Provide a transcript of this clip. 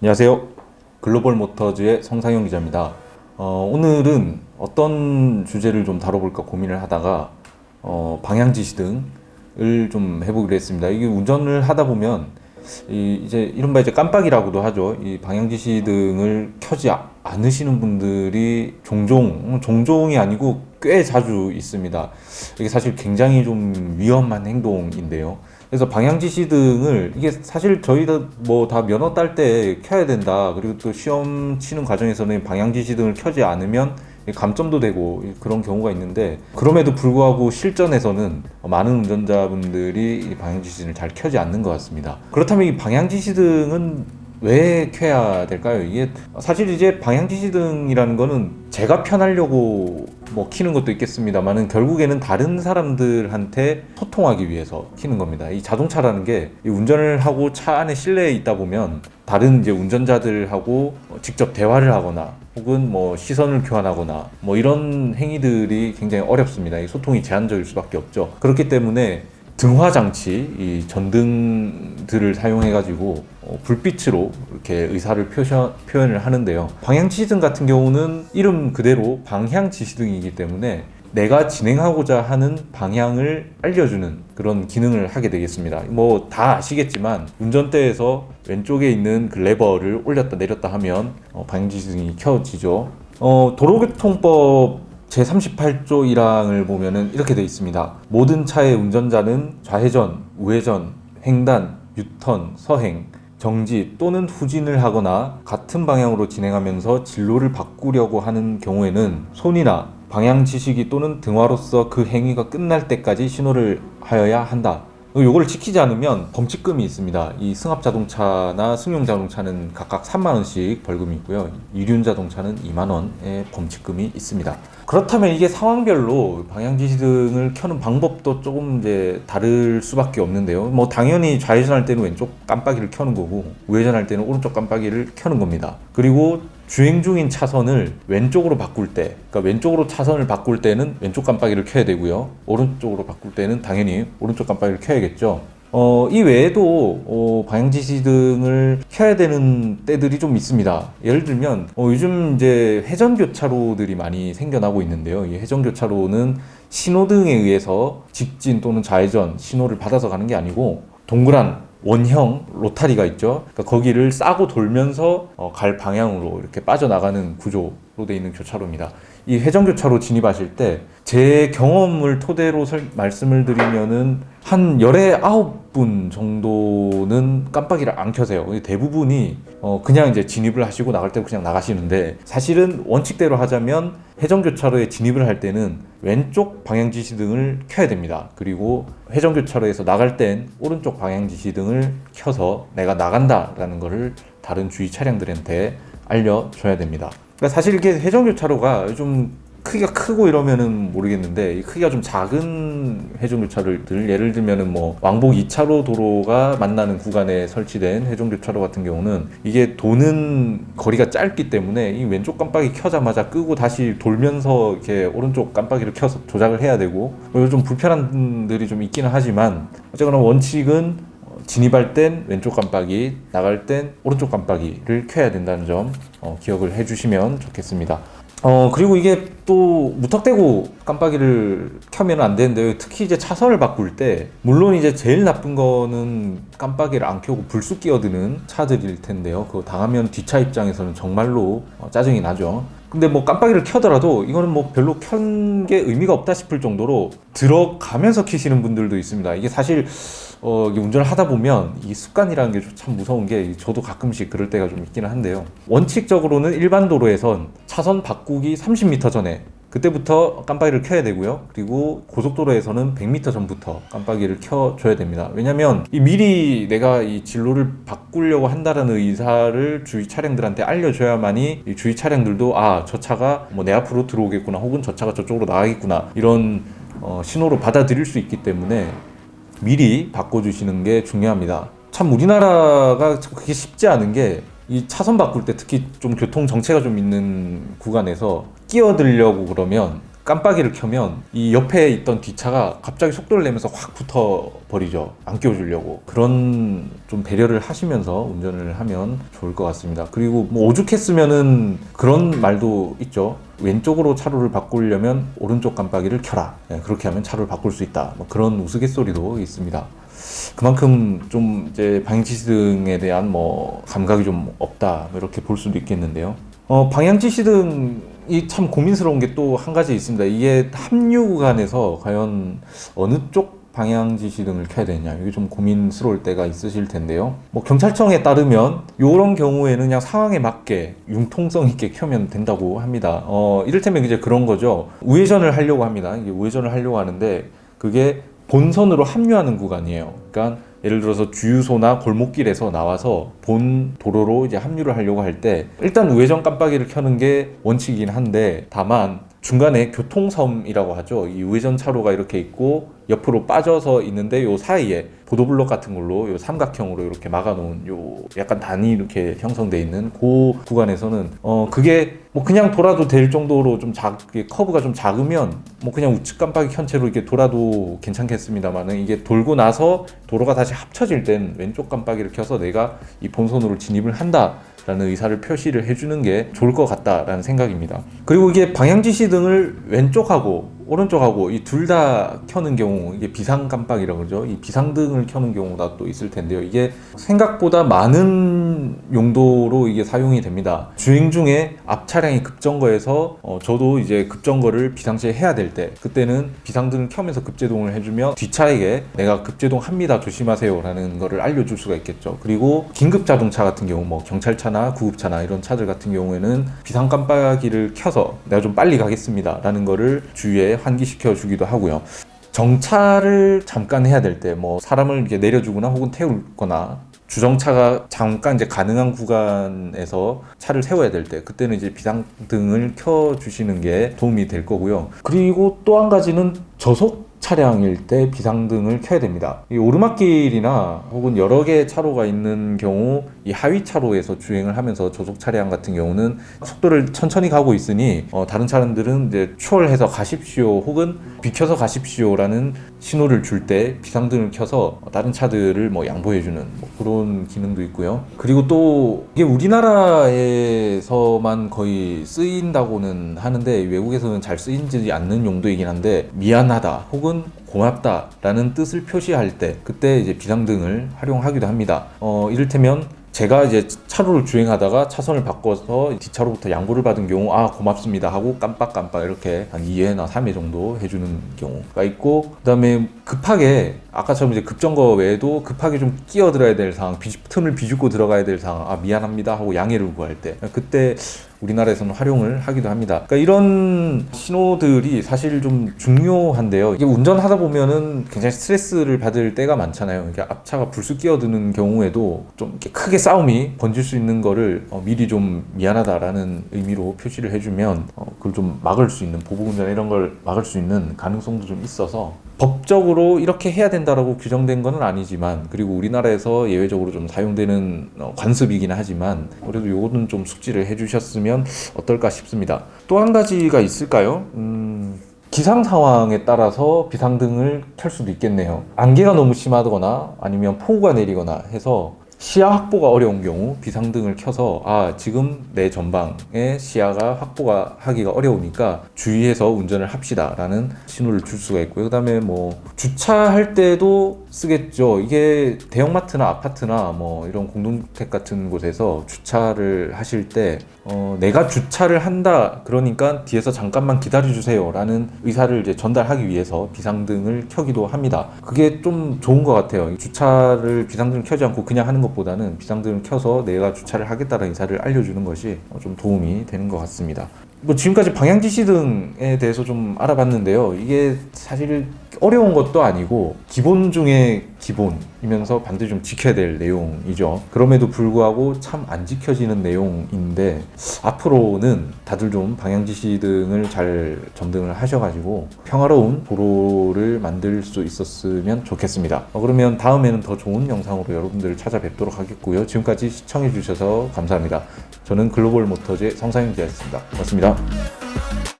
안녕하세요. 글로벌 모터즈의 성상영 기자입니다. 어, 오늘은 어떤 주제를 좀 다뤄볼까 고민을 하다가 어, 방향 지시 등을 좀 해보기로 했습니다. 이게 운전을 하다 보면 이, 이제 이른바 이제 깜빡이라고도 하죠. 이 방향 지시 등을 켜지 아- 않으시는 분들이 종종 음, 종종이 아니고 꽤 자주 있습니다. 이게 사실 굉장히 좀 위험한 행동인데요. 그래서 방향 지시 등을 이게 사실 저희도 뭐 다 면허 딸 때 켜야 된다. 그리고 또 시험 치는 과정에서는 방향 지시 등을 켜지 않으면 감점도 되고 그런 경우가 있는데 그럼에도 불구하고 실전에서는 많은 운전자분들이 이 방향 지시등을 잘 켜지 않는 것 같습니다. 그렇다면 이 방향 지시등은 왜 켜야 될까요? 이게 사실 이제 방향 지시등이라는 거는 제가 편하려고 뭐 키는 것도 있겠습니다만은 결국에는 다른 사람들한테 소통하기 위해서 키는 겁니다. 이 자동차라는 게 이 운전을 하고 차 안에 실내에 있다 보면 다른 이제 운전자들하고 직접 대화를 하거나 혹은 뭐 시선을 교환하거나 뭐 이런 행위들이 굉장히 어렵습니다. 이 소통이 제한적일 수밖에 없죠. 그렇기 때문에 등화 장치, 이 전등들을 사용해 가지고 어, 불빛으로 이렇게 의사를 표현, 표현을 하는데요. 방향 지시등 같은 경우는 이름 그대로 방향 지시등이기 때문에 내가 진행하고자 하는 방향을 알려주는 그런 기능을 하게 되겠습니다. 뭐 다 아시겠지만 운전대에서 왼쪽에 있는 그 레버를 올렸다 내렸다 하면 어, 방향 지시등이 켜지죠. 어, 도로교통법 제38조 1항을 보면은 이렇게 되어 있습니다. 모든 차의 운전자는 좌회전, 우회전, 횡단, 유턴, 서행, 정지 또는 후진을 하거나 같은 방향으로 진행하면서 진로를 바꾸려고 하는 경우에는 손이나 방향 지시기 또는 등화로서 그 행위가 끝날 때까지 신호를 하여야 한다. 요거를 지키지 않으면 범칙금이 있습니다. 이 승합 자동차나 승용 자동차는 각각 3만 원씩 벌금이 있고요. 이륜 자동차는 2만 원의 범칙금이 있습니다. 그렇다면 이게 상황별로 방향 지시 등을 켜는 방법도 조금 이제 다를 수밖에 없는데요. 뭐 당연히 좌회전할 때는 왼쪽 깜빡이를 켜는 거고 우회전할 때는 오른쪽 깜빡이를 켜는 겁니다. 그리고 주행 중인 차선을 왼쪽으로 바꿀 때, 그러니까 왼쪽으로 차선을 바꿀 때는 왼쪽 깜빡이를 켜야 되고요. 오른쪽으로 바꿀 때는 당연히 오른쪽 깜빡이를 켜야겠죠. 어, 이 외에도 어, 방향 지시등을 켜야 되는 때들이 좀 있습니다. 예를 들면 어, 요즘 이제 회전 교차로들이 많이 생겨나고 있는데요. 이 회전 교차로는 신호등에 의해서 직진 또는 좌회전 신호를 받아서 가는 게 아니고 동그란 원형 로타리가 있죠. 그러니까 거기를 싸고 돌면서 어, 갈 방향으로 이렇게 빠져나가는 구조로 되어 있는 교차로입니다. 이 회전 교차로 진입하실 때 제 경험을 토대로 설- 말씀을 드리면은 한 열에 아홉 분 정도는 깜빡이를 안 켜세요. 대부분이 어, 그냥 이제 진입을 하시고 나갈 때는 그냥 나가시는데 사실은 원칙대로 하자면 회전 교차로에 진입을 할 때는 왼쪽 방향 지시등을 켜야 됩니다. 그리고 회전 교차로에서 나갈 땐 오른쪽 방향 지시등을 켜서 내가 나간다라는 것을 다른 주위 차량들한테 알려줘야 됩니다. 그러니까 사실 이게 회전 교차로가 좀 크기가 크고 이러면은 모르겠는데 이 크기가 좀 작은 회전 교차로들 예를 들면은 뭐 왕복 2차로 도로가 만나는 구간에 설치된 회전 교차로 같은 경우는 이게 도는 거리가 짧기 때문에 이 왼쪽 깜빡이 켜자마자 끄고 다시 돌면서 이렇게 오른쪽 깜빡이를 켜서 조작을 해야 되고 뭐좀 불편한 분들이 좀 있기는 하지만 어쨌거나 원칙은 어, 진입할 땐 왼쪽 깜빡이, 나갈 땐 오른쪽 깜빡이를 켜야 된다는 점 어, 기억을 해주시면 좋겠습니다. 어 그리고 이게 또 무턱대고 깜빡이를 켜면 안 되는데요. 특히 이제 차선을 바꿀 때 물론 이제 제일 나쁜 거는 깜빡이를 안 켜고 불쑥 끼어드는 차들일 텐데요. 그거 당하면 뒷차 입장에서는 정말로 어, 짜증이 나죠. 근데 뭐 깜빡이를 켜더라도 이거는 뭐 별로 켠 게 의미가 없다 싶을 정도로 들어가면서 켜시는 분들도 있습니다. 이게 사실 어, 운전을 하다 보면 이 습관이라는 게 참 무서운 게 저도 가끔씩 그럴 때가 좀 있기는 한데요. 원칙적으로는 일반 도로에선 차선 바꾸기 30m 전에 그때부터 깜빡이를 켜야 되고요. 그리고 고속도로에서는 100m 전부터 깜빡이를 켜줘야 됩니다. 왜냐면 이 미리 내가 이 진로를 바꾸려고 한다는 의사를 주위 차량들한테 알려줘야만이 이 주위 차량들도 아, 저 차가 뭐 내 앞으로 들어오겠구나 혹은 저 차가 저쪽으로 나가겠구나 이런 어, 신호로 받아들일 수 있기 때문에 미리 바꿔주시는 게 중요합니다. 참 우리나라가 참 그게 쉽지 않은 게 이 차선 바꿀 때 특히 좀 교통 정체가 좀 있는 구간에서 끼어들려고 그러면 깜빡이를 켜면 이 옆에 있던 뒷차가 갑자기 속도를 내면서 확 붙어 버리죠. 안 끼워주려고 그런 좀 배려를 하시면서 운전을 하면 좋을 것 같습니다. 그리고 뭐 오죽했으면은 그런 말도 있죠. 왼쪽으로 차로를 바꾸려면 오른쪽 깜빡이를 켜라. 예, 그렇게 하면 차로를 바꿀 수 있다. 뭐 그런 우스갯소리도 있습니다. 그만큼 좀 이제 방향지시등에 대한 뭐 감각이 좀 없다 뭐 이렇게 볼 수도 있겠는데요. 어, 방향지시등 이 참 고민스러운 게 또 한 가지 있습니다. 이게 합류 구간에서 과연 어느 쪽 방향 지시등을 켜야 되냐 이게 좀 고민스러울 때가 있으실 텐데요. 뭐 경찰청에 따르면 이런 경우에는 그냥 상황에 맞게 융통성 있게 켜면 된다고 합니다. 어, 이를테면 이제 그런 거죠. 우회전을 하려고 합니다. 이게 우회전을 하려고 하는데 그게 본선으로 합류하는 구간이에요. 그러니까 예를 들어서 주유소나 골목길에서 나와서 본 도로로 이제 합류를 하려고 할 때 일단 우회전 깜빡이를 켜는 게 원칙이긴 한데 다만 중간에 교통섬이라고 하죠. 이 우회전 차로가 이렇게 있고 옆으로 빠져서 있는데 요 사이에 보도블록 같은 걸로 요 삼각형으로 이렇게 막아놓은 요 약간 단이 이렇게 형성돼 있는 그 구간에서는 어 그게 뭐 그냥 돌아도 될 정도로 좀 작, 커브가 좀 작으면 뭐 그냥 우측 깜빡이 켠 채로 이렇게 돌아도 괜찮겠습니다만은 이게 돌고 나서 도로가 다시 합쳐질 땐 왼쪽 깜빡이를 켜서 내가 이 본선으로 진입을 한다. 라는 의사를 표시를 해주는 게 좋을 것 같다라는 생각입니다. 그리고 이게 방향지시 등을 왼쪽하고 오른쪽하고 이 둘 다 켜는 경우 이게 비상 깜빡이라고 그러죠. 이 비상등을 켜는 경우가 또 있을 텐데요. 이게 생각보다 많은 용도로 이게 사용이 됩니다. 주행 중에 앞 차량이 급정거해서 어, 저도 이제 급정거를 비상시에 해야 될 때 그때는 비상등을 켜면서 급제동을 해주면 뒷차에게 내가 급제동 합니다 조심하세요라는 거를 알려줄 수가 있겠죠. 그리고 긴급 자동차 같은 경우 뭐 경찰차나 구급차나 이런 차들 같은 경우에는 비상 깜빡이를 켜서 내가 좀 빨리 가겠습니다라는 거를 주위에 환기시켜 주기도 하고요. 정차를 잠깐 해야 될 때 뭐 사람을 이렇게 내려주거나 혹은 태우거나 주정차가 잠깐 이제 가능한 구간에서 차를 세워야 될 때 그때는 이제 비상등을 켜 주시는 게 도움이 될 거고요. 그리고 또 한 가지는 저속 차량일 때 비상등을 켜야 됩니다. 이 오르막길이나 혹은 여러 개의 차로가 있는 경우 이 하위 차로에서 주행을 하면서 저속 차량 같은 경우는 속도를 천천히 가고 있으니 어, 다른 차량들은 이제 추월해서 가십시오 혹은 비켜서 가십시오라는 신호를 줄 때 비상등을 켜서 다른 차들을 뭐 양보해주는 뭐 그런 기능도 있고요. 그리고 또 이게 우리나라에서만 거의 쓰인다고는 하는데 외국에서는 잘 쓰이지 않는 용도이긴 한데 미안하다 혹은 고맙다라는 뜻을 표시할 때 그때 이제 비상등을 활용하기도 합니다. 어, 이를테면 제가 이제 차로를 주행하다가 차선을 바꿔서 뒷차로부터 양보를 받은 경우 아 고맙습니다 하고 깜빡깜빡 이렇게 한 2회나 3회 정도 해주는 경우가 있고 그 다음에 급하게 아까처럼 이제 급정거 외에도 급하게 좀 끼어들어야 될 상황 비, 틈을 비집고 들어가야 될 상황 아 미안합니다 하고 양해를 구할 때 그때 우리나라에서는 활용을 하기도 합니다. 그러니까 이런 신호들이 사실 좀 중요한데요. 이게 운전하다 보면은 굉장히 스트레스를 받을 때가 많잖아요. 이게 앞차가 불쑥 끼어드는 경우에도 좀 크게 싸움이 번질 수 있는 거를 어, 미리 좀 미안하다라는 의미로 표시를 해주면 어, 그걸 좀 막을 수 있는 보복 운전 이런 걸 막을 수 있는 가능성도 좀 있어서 법적으로 이렇게 해야 된다라고 규정된 것은 아니지만 그리고 우리나라에서 예외적으로 좀 사용되는 어, 관습이긴 하지만 그래도 요거는 좀 숙지를 해주셨으면 어떨까 싶습니다. 또 한 가지가 있을까요? 음, 기상 상황에 따라서 비상등을 켤 수도 있겠네요. 안개가 너무 심하거나 아니면 폭우가 내리거나 해서 시야 확보가 어려운 경우 비상등을 켜서 아 지금 내 전방에 시야가 확보가 하기가 어려우니까 주의해서 운전을 합시다 라는 신호를 줄 수가 있고요. 그 다음에 뭐 주차할 때도 쓰겠죠. 이게 대형마트나 아파트나 뭐 이런 공동주택 같은 곳에서 주차를 하실 때 어, 내가 주차를 한다 그러니까 뒤에서 잠깐만 기다려 주세요 라는 의사를 이제 전달하기 위해서 비상등을 켜기도 합니다. 그게 좀 좋은 것 같아요. 주차를 비상등을 켜지 않고 그냥 하는 것보다는 비상등을 켜서 내가 주차를 하겠다는 의사를 알려주는 것이 어, 좀 도움이 되는 것 같습니다. 뭐 지금까지 방향 지시 등에 대해서 좀 알아봤는데요. 이게 사실 어려운 것도 아니고 기본 중에 기본이면서 반드시 좀 지켜야 될 내용이죠. 그럼에도 불구하고 참 안 지켜지는 내용인데 앞으로는 다들 좀 방향 지시 등을 잘 점등을 하셔가지고 평화로운 도로를 만들 수 있었으면 좋겠습니다. 어, 그러면 다음에는 더 좋은 영상으로 여러분들을 찾아뵙도록 하겠고요. 지금까지 시청해주셔서 감사합니다. 저는 글로벌 모터즈의 성상영 기자였습니다. 고맙습니다. தான்